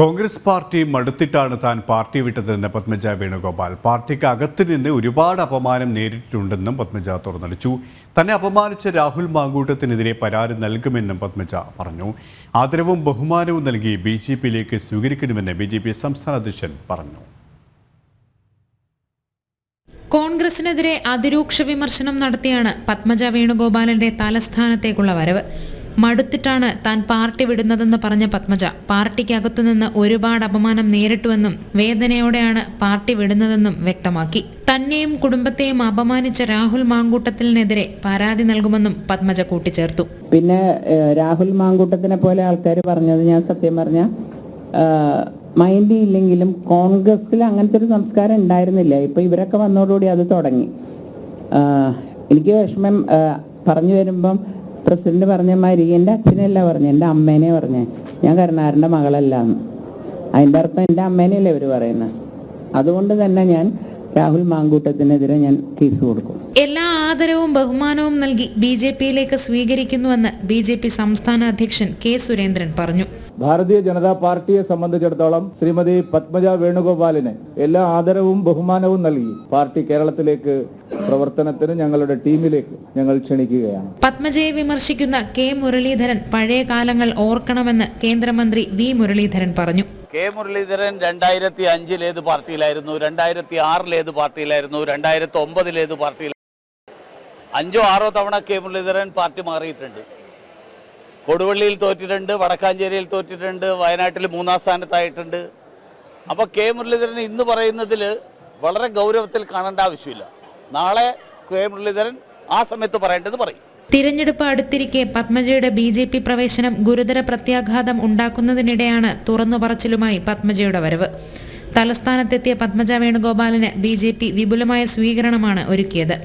Congress party മടുത്തിട്ടാണ് താൻ party വിട്ടതെന്ന് Padmaja Venugopal. പാർട്ടിക്ക് അകത്ത് നിന്ന് ഒരുപാട് അപമാനം നേരിട്ടിട്ടുണ്ടെന്നും പത്മജ തുറന്നടിച്ചു. തന്നെ അപമാനിച്ച രാഹുൽ മാങ്കൂട്ടത്തിനെതിരെ പരാതി നൽകുമെന്നും പത്മജ പറഞ്ഞു. ആദരവും ബഹുമാനവും നൽകി ബി ജെ പിയിലേക്ക് സ്വീകരിക്കണമെന്ന് ബി ജെ പി സംസ്ഥാന അധ്യക്ഷൻ പറഞ്ഞു. കോൺഗ്രസിനെതിരെ അതിരൂക്ഷ വിമർശനം നടത്തിയാണ് പത്മജ വേണുഗോപാലന്റെ തലസ്ഥാനത്തേക്കുള്ള വരവ്. മടുത്തിട്ടാണ് താൻ പാർട്ടി വിടുന്നതെന്ന് പറഞ്ഞ പത്മജ. പാർട്ടിക്കകത്തുനിന്ന് ഒരുപാട് അപമാനം നേരിട്ടുവെന്നും വേദനയോടെയാണ് പാർട്ടി വിടുന്നതെന്നും വ്യക്തമാക്കി. തന്നെയും കുടുംബത്തെയും അപമാനിച്ച രാഹുൽ മാങ്കൂട്ടത്തിനെതിരെ പരാതി നൽകുമെന്നും പത്മജ കൂട്ടിച്ചേർത്തു. പിന്നെ രാഹുൽ മാങ്കൂട്ടത്തിനെ പോലെ ആൾക്കാർ പറഞ്ഞത് ഞാൻ സത്യം പറഞ്ഞ മൈൻഡ് ഇല്ലെങ്കിലും കോൺഗ്രസ്സിൽ അങ്ങനത്തെ ഒരു സംസ്കാരം ഉണ്ടായിരുന്നില്ല. ഇപ്പൊ ഇവരൊക്കെ വന്നതോടുകൂടി അത് തുടങ്ങി. എനിക്ക് വിഷമം പറഞ്ഞു വരുമ്പം പ്രസിഡന്റ് പറഞ്ഞ മാതിരി എന്റെ അച്ഛനെയല്ല പറഞ്ഞു എന്റെ അമ്മേനെ പറഞ്ഞേ. ഞാൻ കരുണാകരന്റെ മകളല്ല എന്ന്. അതിന്റെ അർത്ഥം എന്റെ അമ്മേനെയല്ലേ അവർ പറയുന്നത് അതുകൊണ്ട് തന്നെ ഞാൻ രാഹുൽ മാങ്കൂട്ടത്തിനെതിരെ ഞാൻ കേസ് കൊടുക്കും. എല്ലാ ആദരവും ബഹുമാനവും നൽകി ബി ജെ പിയിലേക്ക് സ്വീകരിക്കുന്നുവെന്ന് ബി ജെ പി സംസ്ഥാന അധ്യക്ഷൻ കെ സുരേന്ദ്രൻ പറഞ്ഞു. ഭാരതീയ ജനതാ പാർട്ടിയെ സംബന്ധിച്ചിടത്തോളം ശ്രീമതി പത്മജ വേണുഗോപാലിന് എല്ലാ ആദരവും ബഹുമാനവും നൽകി പാർട്ടി കേരളത്തിലേക്ക് പ്രവർത്തനത്തിന് ഞങ്ങളുടെ ടീമിലേക്ക് ഞങ്ങൾ ക്ഷണിക്കുകയാണ്. പത്മജയെ വിമർശിക്കുന്ന കെ മുരളീധരൻ പഴയ കാലങ്ങൾ ഓർക്കണമെന്ന് കേന്ദ്രമന്ത്രി വി മുരളീധരൻ പറഞ്ഞു. കെ മുരളീധരൻ രണ്ടായിരത്തി അഞ്ചിൽ ഏത് പാർട്ടിയിലായിരുന്നു? രണ്ടായിരത്തി ആറിൽ ഏത് പാർട്ടിയിലായിരുന്നു? രണ്ടായിരത്തി ഒമ്പതിൽ ഏത് പാർട്ടിയിൽ അഞ്ചോ ആറോ തവണ കെ മുരളീധരൻ പാർട്ടി മാറിയിട്ടുണ്ട്. കൊടുവള്ളിയിൽ തോറ്റിട്ടുണ്ട് വടക്കാഞ്ചേരിയിൽ തോറ്റിട്ടുണ്ട് വയനാട്ടിൽ മൂന്നാം സ്ഥാനത്തായിട്ടുണ്ട്. അപ്പോൾ കെ മുരളീധരൻ ഇന്ന് പറയുന്നതിൽ വളരെ ഗൗരവത്തിൽ കാണേണ്ട ആവശ്യമില്ല. നാളെ കെ മുരളീധരൻ ആ സമയത്ത് പറയേണ്ടത് പറയും. തിരഞ്ഞെടുപ്പ് അടുത്തിരിക്കെ പത്മജയുടെ ബി ജെ പി പ്രവേശനം ഗുരുതര പ്രത്യാഘാതം ഉണ്ടാക്കുന്നതിനിടെയാണ് തുറന്നു പറച്ചിലുമായി പത്മജയുടെ വരവ്. തലസ്ഥാനത്തെത്തിയ പത്മജ വേണുഗോപാലിന് ബി ജെ പി വിപുലമായ സ്വീകരണമാണ് ഒരുക്കിയത്.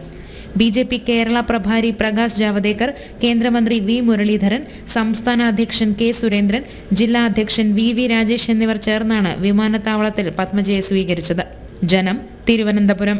ബി ജെ പി കേരള പ്രഭാരി പ്രകാശ് ജാവദേക്കർ കേന്ദ്രമന്ത്രി വി മുരളീധരൻ സംസ്ഥാന അധ്യക്ഷൻ കെ സുരേന്ദ്രൻ ജില്ലാ അധ്യക്ഷൻ വി വി രാജേഷ് എന്നിവർ ചേർന്നാണ് വിമാനത്താവളത്തിൽ പത്മജയെ സ്വീകരിച്ചത്. ജനം തിരുവനന്തപുരം.